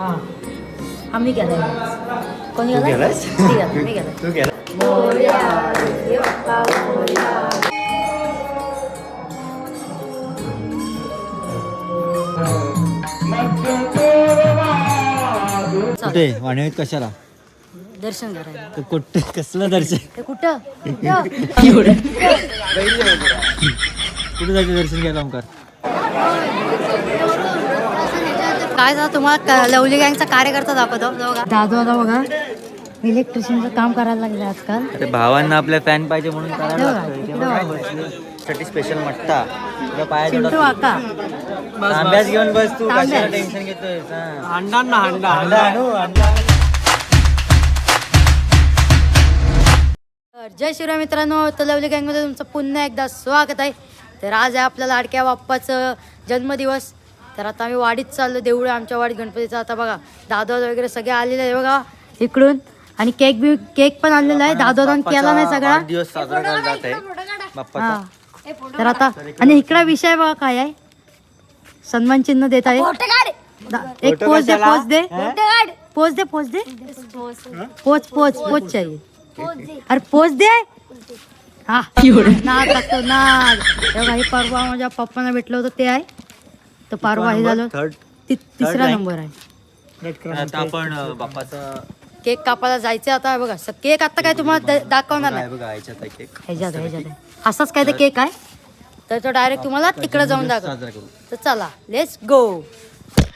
हा आम्ही कोणी? मी गेलाय तू गेला कुठे कशाला दर्शन करायला तर कुठे कसलं दर्शन ते कुठं कुठे जायचं दर्शन घ्यायला ओंकार काय झालं तुम्हाला? लवली गँगचा कार्यकर्ता दाखवतो. बघा. दादू आता बघा. इलेक्ट्रिशियनचं काम करायला लागले आजकाल. अरे भावांना आपल्या फॅन पाहिजे म्हणून करायला लागतं. इथे बघा. साठी स्पेशल मट्टा तुझ्या पायात चिंटू एवढा- काका. तांब्याच घेऊन बस तू तांब्याच. कशाला टेन्शन घेतोय अंडा ना अंडा. अंडा आणू अंडा तर जय शिवराय मित्रांनो तर लवली गँगमध्ये तुमचं पुन्हा एकदा स्वागत आहे. तर आज आहे आपल्या लाडक्या बाप्पाचं जन्मदिवस. तर आता आम्ही वाडीत चाललो देऊळ आमच्या वाडीत गणपतीचा. आता बघा दादा वगैरे सगळे आलेले आहे बघा इकडून. आणि केक बी केक पण आणलेला आहे. दादोदान केला नाही सगळा. दिवस साजरा केला जात आहे. बाप्पाचा. हा. तर आता आणि इकडा विषय बघा काय आहे. सन्मान चिन्ह देत आहे. एक पोच दे? पोच दे. पोच दे पोच दे. पोच. पोच पोच चाहिए. अरे पोच दे. हा. लागतो नाद तेव्हा हे परवा माझ्या पप्पांना भेटलं होतं ते आहे. तर परवा हे झालं. थर्ड ति- तिसरा. नंबर आहे. आता आपण अं, बाप्पाचा केक कापायला जायचं आता बघा स- केक आता काय तुम्हाला द- दाखवणार काय नाही. बघा याच्यात आहे केक. ह्याच्यात आहे, ह्याच्यात आहे. असाच काय ते केक आहे? तर तो डायरेक्ट तुम्हाला तिकडे जाऊन दाखव. साजरा करू. तर चला लेट्स गो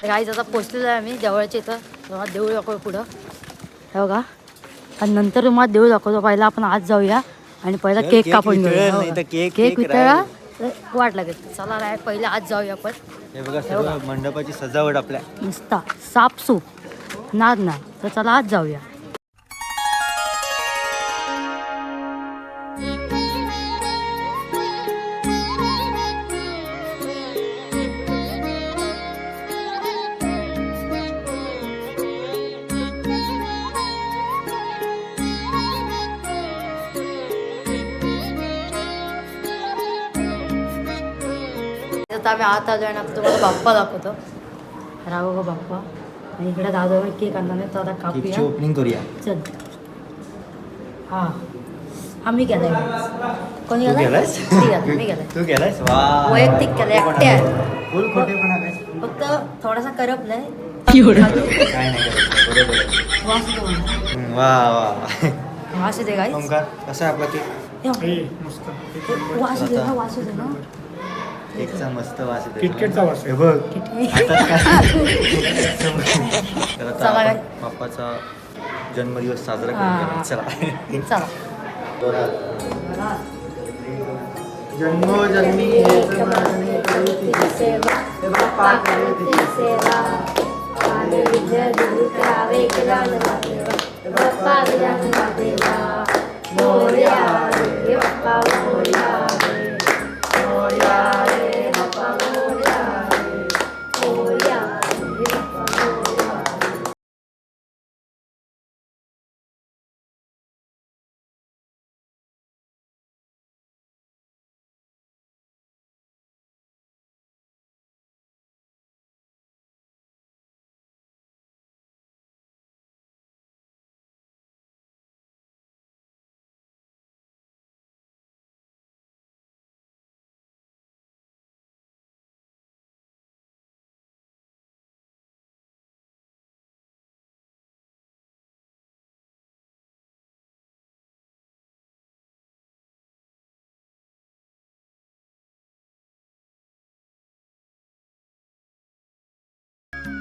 गाईज आता पोचलेलो आहे आम्ही जवळच्या इथं. तुम्हाला देऊळ दाखव पुढं. हे बघा. आणि नंतर तुम्हाला देऊळ दाखवतो. पहिला आपण आज जाऊया आणि पहिला केक कापून घेऊया. नाही हो? केक- केक वितळा वाट लागेल. चला राय पहिले आज जाऊया आपण. हे बघा सगळं मंडपाची सजावट आपल्या. नुसता सापसूप नाद ना तर चला आज जाऊया. आता आम्ही आत आलो आणि आता तुम्हाला बाप्पा दाखवतो. राव गो बाप्पा. आणि इकडे दादा केक आणला नाही तर आता कापूया. ओपनिंग करूया. चल. हा. आम्ही गेलाय कोणी गेलायस? मी गेलाय तू गेलायस वा. वैयक्तिक केलंय, एकटे आहे. फुल काय? फक्त थोडासा करपलाय काय नाही बरोबर आहे. वास येतो मला. हम्म, वा वा. वास येते काय ओंकार कसा आहे आपला केक? वास येते ना वास येते ना. केकचा मस्त वास येतो किटकॅटचा वास. बघ. तर आता? बाप्पाचा जन्मदिवस साजरा. करूया. चला. चला. जन्मोजन्मी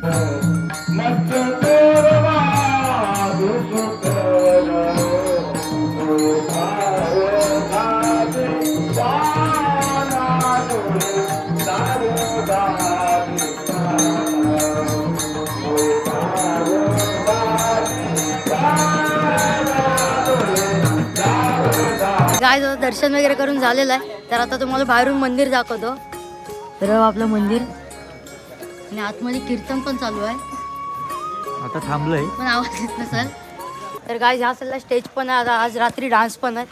गाय दर्शन वगैरे करून झालेलं आहे. तर आता तुम्हाला बाहेरून मंदिर दाखवतो. तर आपलं मंदिर आणि आतमध्ये कीर्तन पण चालू आहे. आता थांबलंय. पण आवाज येत नसेल. तर गाय ह्या साईडला स्टेज पण आहे. आता आज रात्री डान्स पण आहे.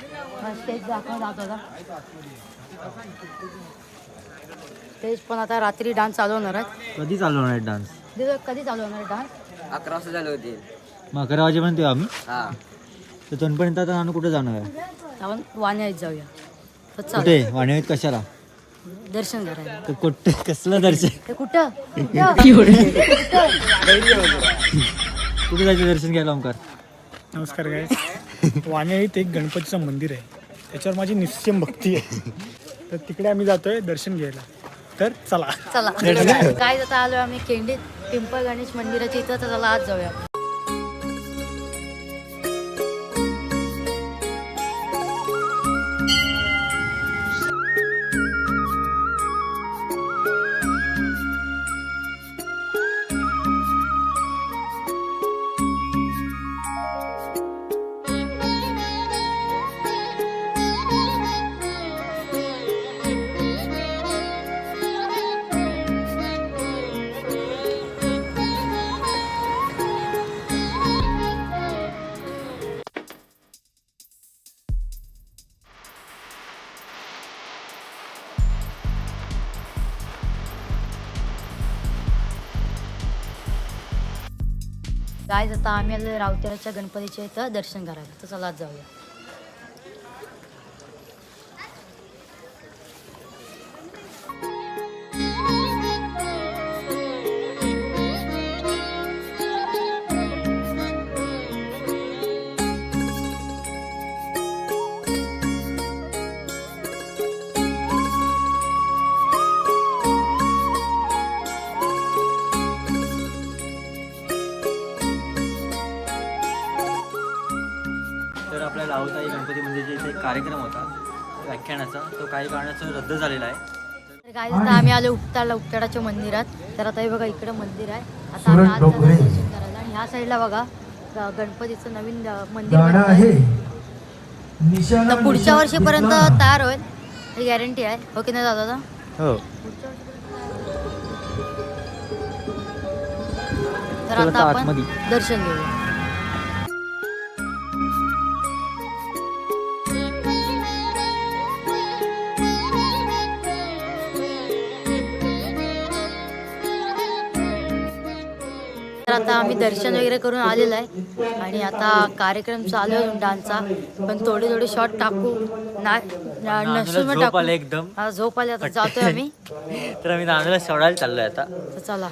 स्टेज दाखवा दाखवता स्टेज पण आता रात्री डान्स चालू होणार आहे. कधी चालू होणार डान्स दिवस कधी चालू होणार डान्स अकरा वाजता झाले होते मग अकरा वाजेपर्यंत येऊ आम्ही? हा. तर तोंडपर्यंत आता नानू कुठे जाणार आहे? आपण वाण्यात जाऊया. तर चल. कुठे? वाणीत कशाला? दर्शन करायला कुठे? कसलं दर्शन? ते कुठं? कुठे? जायचं दर्शन घ्यायला ओंकार? नमस्कार काय वाण्याळीत एक गणपतीचं मंदिर आहे. त्याच्यावर माझी निश्चय भक्ती आहे. तर तिकडे आम्ही जातोय दर्शन घ्यायला. तर चला. चला. काय जाता आलो आम्ही केंडीत पिंपळ गणेश मंदिराच्या इथं. तर चला आज जाऊया. काय जाता आम्ही आलो रावतेराच्या गणपतीच्या इथं दर्शन करायला. तर चला जाऊया. व्याख्यानाचा तो काही कारणाचं रद्द झालेला आहे. तर काय जाता आम्ही आलो उपटाला उपटाडाच्या मंदिरात. तर आता हे बघा इकडे मंदिर आहे. आता आम्ही आज जाणार दर्शन करायला आणि ह्या साईडला बघा ग- गणपतीचं नवीन अ, मंदिर बनतंय. तर पुढच्या वर्षीपर्यंत तयार होईल. ही गॅरंटी आहे. हो की नाही दादा? हो. तर चला आता आता आपण आतमध्ये. दर्शन घेऊया. आम्ही दर्शन वगैरे करून आलेलो आहे. आणि आता कार्यक्रम चालू आहे डान्सचा. पण थोडे थोडे शॉर्ट टाकू. ना नसून टाकू. एकदम. झोप आली आता. जातोय आम्ही. तर आम्ही नांदूला सोडायला चाललोय आता. चला.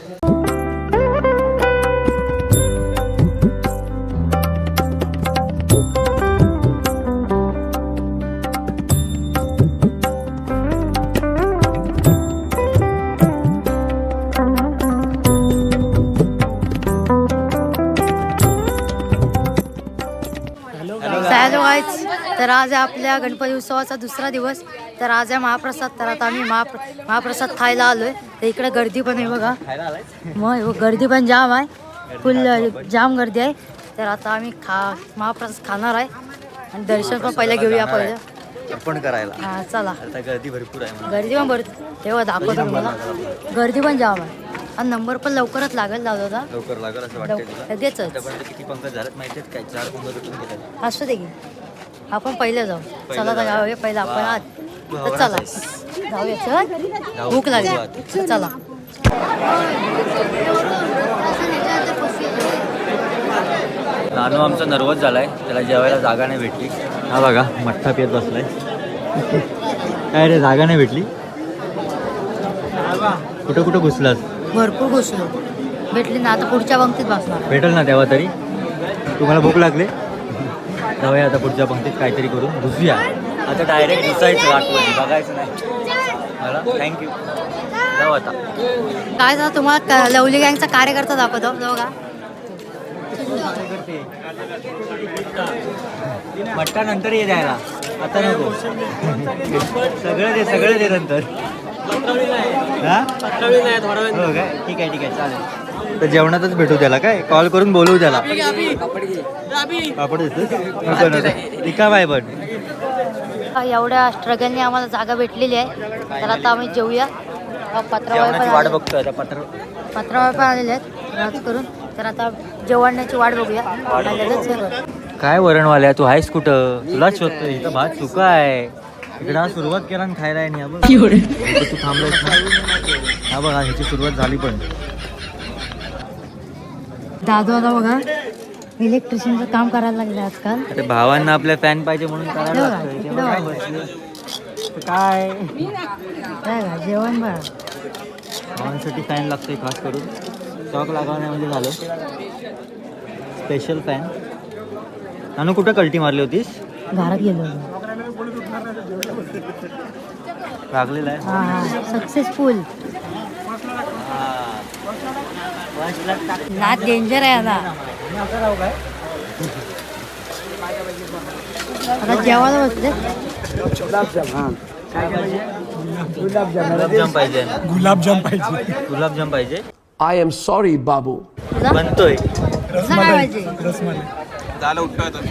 आज आहे आपल्या गणपती उत्सवाचा दुसरा दिवस. तर आज आहे महाप्रसाद. तर आता आम्ही महाप्र महाप्रसाद खायला आलोय. तर इकडे गर्दी पण आहे बघा. मग हो, गर्दी पण जाम आहे. फुल जाम गर्दी आहे. तर आता आम्ही खा महाप्रसाद खाणार आहे. आणि दर्शन पण पहिलं घेऊया पहिलं. अर्पण करायला. हा चला. गर्दी भरपूर आहे. गर्दी पण भरते तेव्हा दाखवतो तुम्हाला. गर्दी पण जाम आहे. आणि नंबर पण लवकरच लागेल दादा लवकर लागेल असं लगेचच. आतापर्यंत किती पंकज झालेत माहिती आहेत काय? चार पंकज असू दे की. आपण पहिलं जाऊ. चला तर जाऊया. पहिलं आपण आत तर चला. जाऊया चल. भूक लागली. चला. नानू आमचा नर्वस झालाय. त्याला जेवायला जागा नाही भेटली. हा बघा मठ्ठा पियत बसलाय. काय रे जागा नाही भेटली? कुठं कुठं घुसलास? भरपूर घुसलो. भेटली ना आता पुढच्या पंक्तीत बसणार. भेटल ना तेव्हा तरी? तुम्हाला भूक लागली? जाऊया आता पुढच्या पंक्तीत काहीतरी करून. घुसूया आता डायरेक्ट घुसायचं आठवणी बघायचं नाही. मला थँक्यू जाऊ आता. काय झालं तुम्हाला क- लवली गँगचा कार्यकर्ता दाखवतो. बघा मट्टा नंतर ये द्यायला आता नको. सगळं दे सगळं दे नंतर. हा? हो काय? ठीक आहे ठीक आहे. चालेल. तर जेवणातच भेटू त्याला काय? कॉल करून बोलवू त्याला. पापड देतो रिकाम आहे पण. एवढ्या स्ट्रगलने आम्हाला जागा भेटलेली आहे. तर आता आम्ही जेऊया पत्रावळ जेवणाची वाट बघतोय आता पत्र पत्रावळ पण आलेले आहेत. राज करून. तर आता जेवणाची वाट बघूया. काय वरणवाल्या तू आहेस कुठं? तुलाच शोधतोय. इथं भात चुका आहे. इकडं सुरुवात केला आणि खायला आहे बघ. इथं तू थांबलायस ना? हा बघा ह्याची सुरुवात झाली पण. दादू आता बघा इलेक्ट्रिशियनचं काम करायला लागले आजकाल. अरे भावांना आपल्या फॅन पाहिजे म्हणून करायला बघा. बसले. काय? काय जेवण बघा भावांसाठी फॅन लागतोय खास करून. शॉक लागवण्यामध्ये झालं. स्पेशल फॅन नानू कुठं कल्टी मारली होतीस? घरात गेलो होतो. लागलेला आहे. हा हा. सक्सेसफुल नाच डेंजर आहे ना आता जेवायला गुलाबजाम पाहिजे. गुलाबजाम पाहिजे. गुलाबजाम पाहिजे. I am sorry, Babu. तुला? बनतोय. पाहिजे? रसमलाई.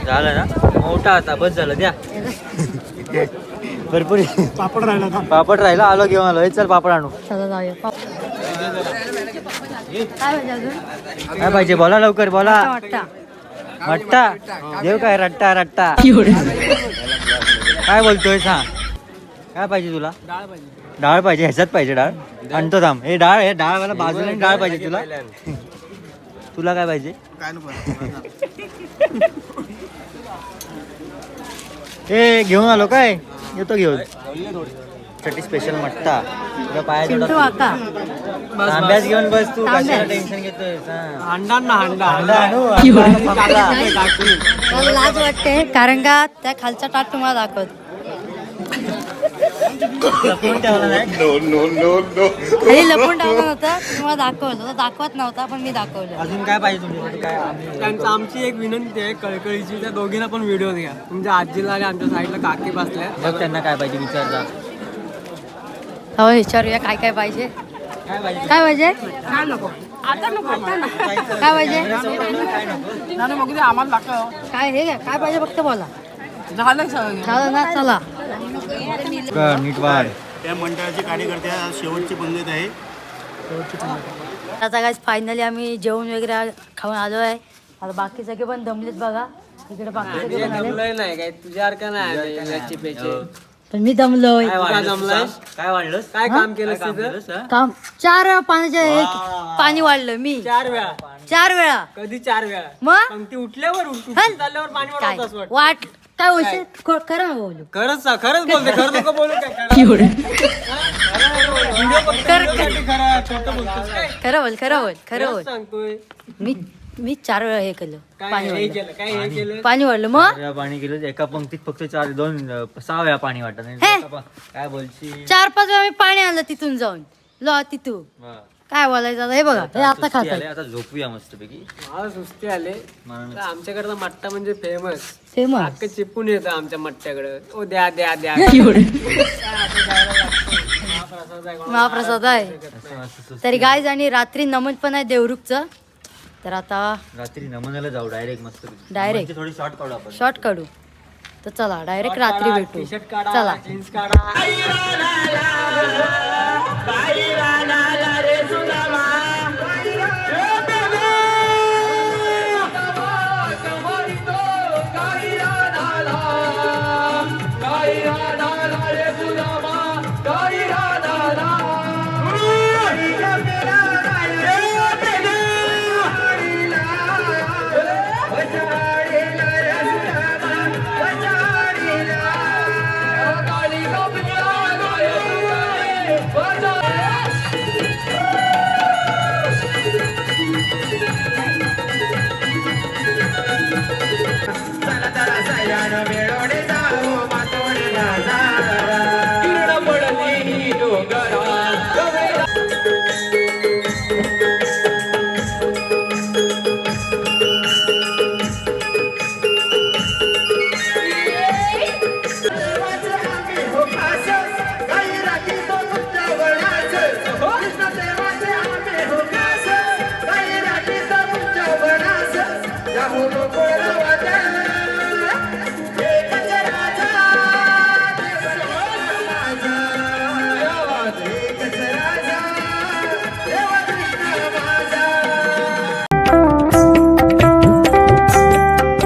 झालं ना? मोठा आता बस झालं द्या. भरपूर. पापड राहिला का? पापड राहिला आलो घेऊन आलो. हे चल पापड आणू. चला जाऊया पाव. काय पाहिजे बोला लवकर बोला. रट्टा देव काय रट्टा रट्टा. काय बोलतोय सांग. काय पाहिजे तुला? डाळ पाहिजे. ह्याच्यात पाहिजे डाळ. आणतो थांब. हे डाळ हे डाळ मला बाजूला डाळ पाहिजे तुला. तुला काय पाहिजे? ए घेऊन आलो काय? येतो घेऊन. साठी स्पेशल मट्टा तुला पाया चिंटू जोडा. काका. तांब्याच घेऊन बस तू. कशाला टेन्शन घेतोय अंडा. ना अंडा. अंडा आणू. अंडा. मला लाज वाटते कारण का त्या खालचा टाट तुम्हाला दाखवत. लपवून ठेवला नाही. लपून टाकलं नव्हतं तुम्हाला दाखवलं. तो दाखवत नव्हता पण मी दाखवलं. अजून काय पाहिजे तुमच्यासाठी काय आम्ही त्यांचं आमची एक विनंती आहे कळकळीची त्या दोघींना पण व्हिडिओ घ्या तुमच्या आजीला आणि आमच्या साईडला काकी बसल्या बघ त्यांना काय पाहिजे विचारता हो विचारूया काय काय पाहिजे. काय पाहिजे? काय पाहिजे? काय नको? आता नको आता नको. काय पाहिजे? नाही आम्हाला काय हे घ्या काय पाहिजे फक्त बोला. झालं सगळं. झालं ना चला. नीट वाढ. त्या मंडळाचे कार्यकर्ते आज शेवटची पंगत आहे. आता काय फायनली आम्ही जेवण वगैरे खाऊन आलो आहे. आता बाकी सगळे पण दमलेत बघा. इकडे बाकी सगळे पण आले. जमलंय नाही काय? तुझ्यासारखं नाही याची पेचे. पण मी दमलोय. काय काय वाढलं? काय वाढलं काय काम तिथं हा? काम चार वेळा पाण्याच्या एक पाणी वाढलं मी. चार वेळा? चार वेळा. कधी चार वेळा? मग? पंक्ती उठल्यावर उठ- हल. चालल्यावर पाणी काय? वाढवत वाट काय खो- खरं ना बोलू. खरंच सा- खरंच बोलते खरं नको बोलू काय व्हिडिओ बघतो खरं खोटं बोलतोस काय? खरं बोल खरं बोल खरं खरंच बोल. सांगतोय. मी मी चार वेळा हे केलं काय पाणी हे वाढलं केलं काय हे केलं? पाणी वाढलं मग? चार वेळा पाणी केलं एका पंक्तीत फक्त चार दोन अं, सहा वेळा पाणी वाटत नाही. हे. काय बोलशील? चार पाच वेळा मी पाणी आणलं तिथून जाऊन. लो तिथून वा. काय बोलायचं आता? हे बघा हे आता सुस्ती खात आली, आता झोपूया मस्तपैकी. मला सुस्ती आले. मला आमच्याकडचा मट्टा म्हणजे फेमस फेमस अख्खं चिपून येतं आमच्या मट्ट्याकडे. ओ द्या द्या द्या. महाप्रसाद आहे. तरी गायज आणि रात्री नमन पण आहे देवरुखचं. तर आता रात्री नमनाला जाऊ डायरेक्ट मस्त Direct? थोडी शॉर्ट काढू आपण. शॉर्ट काढू. तर चला डायरेक्ट रात्री भेटू. टी शर्ट काढा चला. जीन्स काढा.